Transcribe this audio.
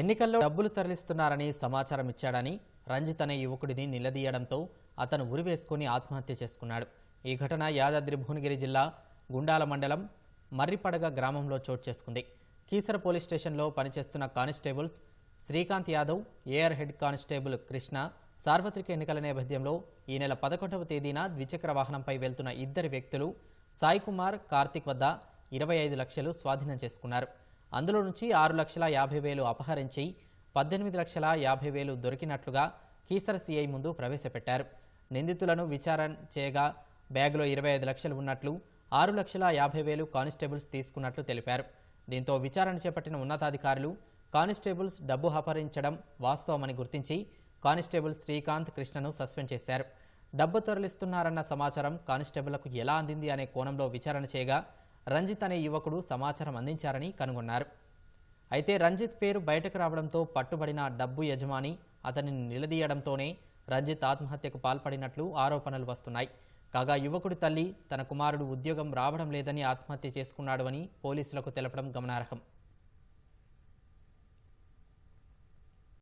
ఎన్నికల్లో డబ్బులు తరలిస్తున్నారని సమాచారం ఇచ్చాడని రంజిత్ అనే యువకుడిని నిలదీయడంతో అతను ఉరివేసుకుని ఆత్మహత్య చేసుకున్నాడు. ఈ ఘటన యాదాద్రి భువనగిరి జిల్లా గుండాల మండలం మర్రిపడగ గ్రామంలో చోటు చేసుకుంది. కీసర పోలీస్ స్టేషన్లో పనిచేస్తున్న constables Srikanth Yadav AR head constable Krishna సార్వత్రిక ఎన్నికల నేపథ్యంలో ఈ నెల పదకొండవ తేదీన ద్విచక్ర వాహనంపై వెళ్తున్న ఇద్దరు వ్యక్తులు సాయికుమార్ కార్తిక్ వద్ద ఇరవై ఐదు లక్షలు స్వాధీనం చేసుకున్నారు. అందులో నుంచి ఆరు లక్షల యాభై వేలు అపహరించి పద్దెనిమిది లక్షల యాభై వేలు దొరికినట్లుగా కీసర సిఐ ముందు ప్రవేశపెట్టారు. నిందితులను విచారణ చేయగా బ్యాగులో ఇరవై ఐదు లక్షలు ఉన్నట్లు ఆరు లక్షల యాభై వేలు కానిస్టేబుల్స్ తీసుకున్నట్లు తెలిపారు. దీంతో విచారణ చేపట్టిన ఉన్నతాధికారులు కానిస్టేబుల్స్ డబ్బు అపహరించడం వాస్తవమని గుర్తించి కానిస్టేబుల్ శ్రీకాంత్ కృష్ణను సస్పెండ్ చేశారు. డబ్బు తరలిస్తున్నారన్న సమాచారం కానిస్టేబుల్లకు ఎలా అందింది అనే కోణంలో విచారణ చేయగా రంజిత్ అనే యువకుడు సమాచారం అందించారని కనుగొన్నారు. అయితే రంజిత్ పేరు బయటకు రావడంతో పట్టుబడిన డబ్బు యజమాని అతనిని నిలదీయడంతోనే రంజిత్ ఆత్మహత్యకు పాల్పడినట్లు ఆరోపణలు వస్తున్నాయి. కాగా యువకుడి తల్లి తన కుమారుడు ఉద్యోగం రావడం లేదని ఆత్మహత్య చేసుకున్నాడు అని పోలీసులకు తెలపడం గమనార్హం.